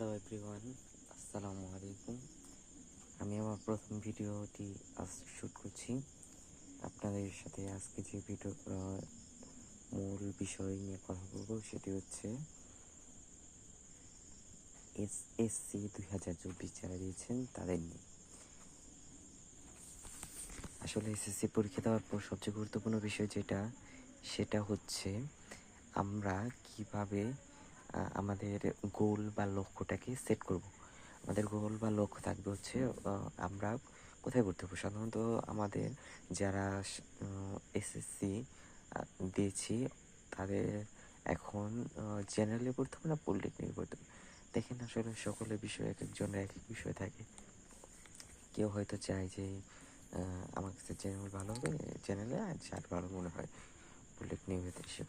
Everyone আসসালামু আলাইকুম আমি আমার প্রথম ভিডিওটি আজ শ্যুট করছি। আপনাদের সাথে আজকে যে ভিডিও মূল বিষয় নিয়ে কথা বলব, সেটি হচ্ছে এস এসসি দুই হাজার চব্বিশ যারা দিয়েছেন তাদের নিয়ে। আসলে এসএসসি পরীক্ষা দেওয়ার পর সবচেয়ে গুরুত্বপূর্ণ বিষয় যেটা, সেটা হচ্ছে আমরা কীভাবে আমাদের গোল বা লক্ষ্যটাকে সেট করব। আমাদের গোল বা লক্ষ্য থাকবে হচ্ছে আমরা কোথায় ভর্তি হব? সাধারণত আমাদের যারা এসএসসি দিয়েছি, তাদের এখন জেনারেলি পড়তে হবে না পলিটেকনিক পড়তে হবে। দেখেন আসলে সকলের বিষয়, এক একজনের এক এক বিষয় থাকে। কেউ হয়তো চায় যে আমার কাছে জেনারেল ভালো হবে জেনারেলে আর যার ভালো মনে হয় পলিটেকনিক হতে সে